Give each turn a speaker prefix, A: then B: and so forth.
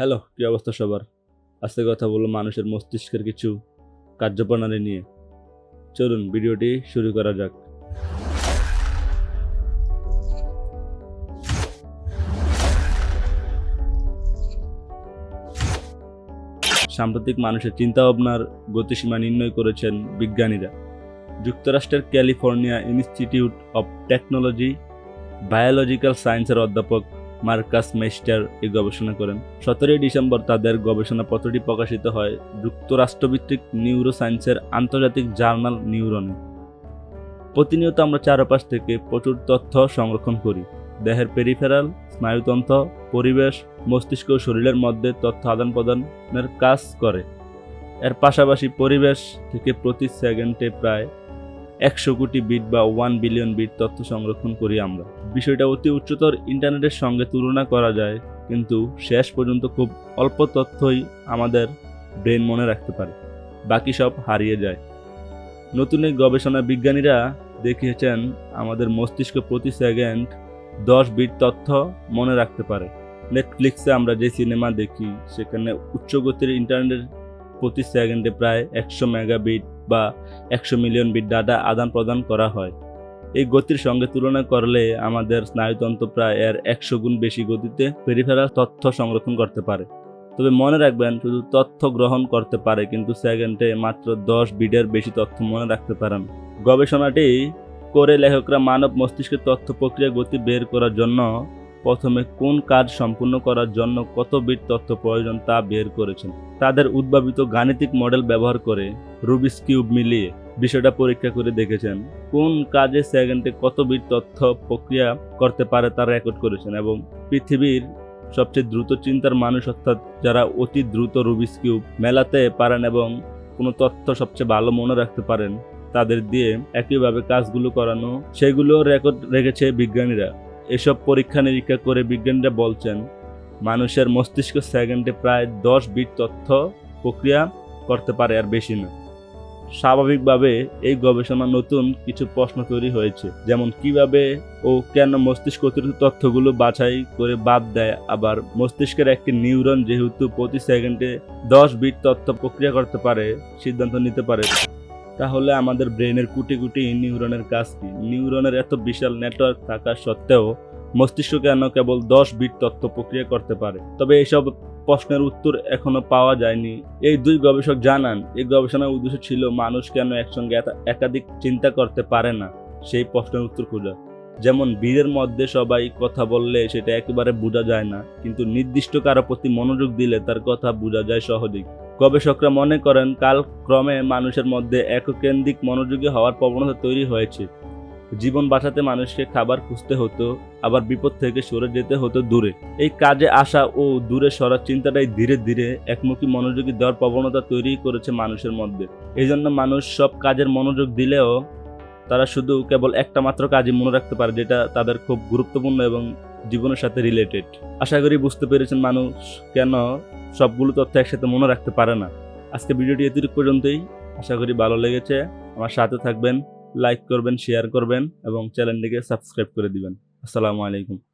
A: Hello, কী অবস্থা সবার? আজকে কথা বলব মানুষের মস্তিষ্কের কিছু কার্যপ্রণালী নিয়ে। চলুন, ভিডিওটি শুরু করা যাক। সাম্প্রতিক মানুষের চিন্তাভাবনার গতিসীমা নির্ণয় করেছেন বিজ্ঞানীরা। যুক্তরাষ্ট্রের California Institute of Technology, biological সায়েন্সের অধ্যাপক মার্কাস মেস্টার এ গবেষণা করেন। সতেরোই ডিসেম্বর তাদের গবেষণা গবেষণাপত্রটি প্রকাশিত হয় যুক্তরাষ্ট্রভিত্তিক নিউরো সায়েন্সের আন্তর্জাতিক জার্নাল নিউরনে। প্রতিনিয়ত আমরা চারপাশ থেকে প্রচুর তথ্য সংরক্ষণ করি। দেহের পেরিফেরাল, স্নায়ুতন্ত্র, পরিবেশ, মস্তিষ্ক শরীরের মধ্যে তথ্য আদান প্রদানের কাজ করে। এর পাশাপাশি পরিবেশ থেকে প্রতি সেকেন্ডে প্রায় একশো কোটি বিট বা ওয়ান বিলিয়ন বিট তথ্য সংরক্ষণ করি আমরা। বিষয়টা অতি উচ্চতর ইন্টারনেটের সঙ্গে তুলনা করা যায়, কিন্তু শেষ পর্যন্ত খুব অল্প তথ্যই আমাদের ব্রেন মনে রাখতে পারে। বাকি সব হারিয়ে যায়। নতুন এই গবেষণা বিজ্ঞানীরা দেখিয়েছেন, আমাদের মস্তিষ্ক প্রতি সেকেন্ড দশ বিট তথ্য মনে রাখতে পারে। নেটফ্লিক্সে আমরা যে সিনেমা দেখি, সেখানে উচ্চগতির ইন্টারনেট প্রতি সেকেন্ডে প্রায় একশো মেগাবিট বা একশো মিলিয়ন বিট ডাটা আদান প্রদান করা হয়। এই গতির সঙ্গে তুলনা করলে আমাদের স্নায়ুতন্ত্র প্রায় এর একশো গুণ বেশি গতিতে পেরিফেরাল তথ্য সংরক্ষণ করতে পারে। তবে মনে রাখবেন, শুধু তথ্য গ্রহণ করতে পারে, কিন্তু সেকেন্ডে মাত্র দশ বিটের বেশি তথ্য মনে রাখতে পারেন। গবেষণাটি করে লেখকরা মানব মস্তিষ্কের তথ্য প্রক্রিয়া গতি বের করার জন্য প্রথমে কোন কাজ সম্পূর্ণ করার জন্য কত বিট তথ্য প্রয়োজন তা বের করেছেন। তাদের উদ্ভাবিত গাণিতিক মডেল ব্যবহার করে রুবিস কিউব মিলিয়ে বিষয়টা পরীক্ষা করে দেখেছেন। কোন কাজে সেকেন্ডে কত বিট তথ্য প্রক্রিয়া করতে পারে তা রেকর্ড করেছেন এবং পৃথিবীর সবচেয়ে দ্রুত চিন্তার মানুষ অর্থাৎ যারা অতি দ্রুত রুবিস কিউব মেলাতে পারেন এবং কোনো তথ্য সবচেয়ে ভালো মনে রাখতে পারেন, তাদের দিয়ে একইভাবে কাজগুলো করানো, সেগুলো রেকর্ড রেখেছে বিজ্ঞানীরা। এসব পরীক্ষা নিরীক্ষা করে বিজ্ঞানীরা বলছেন, মানুষের মস্তিষ্ক সেকেন্ডে প্রায় দশ বিট তথ্য প্রক্রিয়া করতে পারে আর বেশি না। স্বাভাবিকভাবে এই গবেষণা নতুন কিছু প্রশ্ন তৈরি হয়েছে, যেমন কীভাবে ও কেন মস্তিষ্ক অতিরিক্ত তথ্যগুলো বাছাই করে বাদ দেয়, আবার মস্তিষ্কের একটি নিউরন যেহেতু প্রতি সেকেন্ডে দশ বিট তথ্য প্রক্রিয়া করতে পারে, সিদ্ধান্ত নিতে পারে। তাহলে আমাদের ব্রেনের কুটি কুটি নিউরনের কাজ কি? নিউরনের এত বিশাল নেটওয়ার্ক থাকা সত্ত্বেও মস্তিষ্ক কেন কেবল দশ বিট তথ্য প্রক্রিয়া করতে পারে? তবে এইসব প্রশ্নের উত্তর এখনও পাওয়া যায়নি। এই দুই গবেষক জানান, এই গবেষণার উদ্দেশ্য ছিল মানুষ কেন একসঙ্গে একাধিক চিন্তা করতে পারে না, সেই প্রশ্নের উত্তর খোঁজা। যেমন ভিড়ের মধ্যে সবাই কথা বললে সেটা একেবারে বোঝা যায় না, কিন্তু নির্দিষ্ট কারও প্রতি মনোযোগ দিলে তার কথা বোঝা যায় সহজেই। গবেষকরা মনে করেন কালক্রমে মানুষের মধ্যে এককেন্দ্রিক মনোযোগী হওয়ার প্রবণতা তৈরি হয়েছে। জীবন বাঁচাতে মানুষকে খাবার খুঁজতে হতো, আবার বিপদ থেকে সরে যেতে হতো দূরে। এই কাজে আসা ও দূরে সরার চিন্তাটাই ধীরে ধীরে একমুখী মনোযোগী দেওয়ার প্রবণতা তৈরি করেছে মানুষের মধ্যে। এই জন্য মানুষ সব কাজের মনোযোগ দিলেও তারা শুধু কেবল একটা মাত্র কাজই মনে রাখতে পারে, যেটা তাদের খুব গুরুত্বপূর্ণ এবং জীবনের সাথে রিলেটেড আশা করি বুঝতে পেরেছেন মানুষ কেন সবগুলো তথ্য একসাথে মনে রাখতে পারে না। আজকে ভিডিওটি এতটুকু পর্যন্তই। আশা করি ভালো লেগেছে। আমার সাথে থাকবেন লাইক করবেন শেয়ার করবেন এবং চ্যানেলটিকে সাবস্ক্রাইব করে দিবেন। আসসালামু আলাইকুম।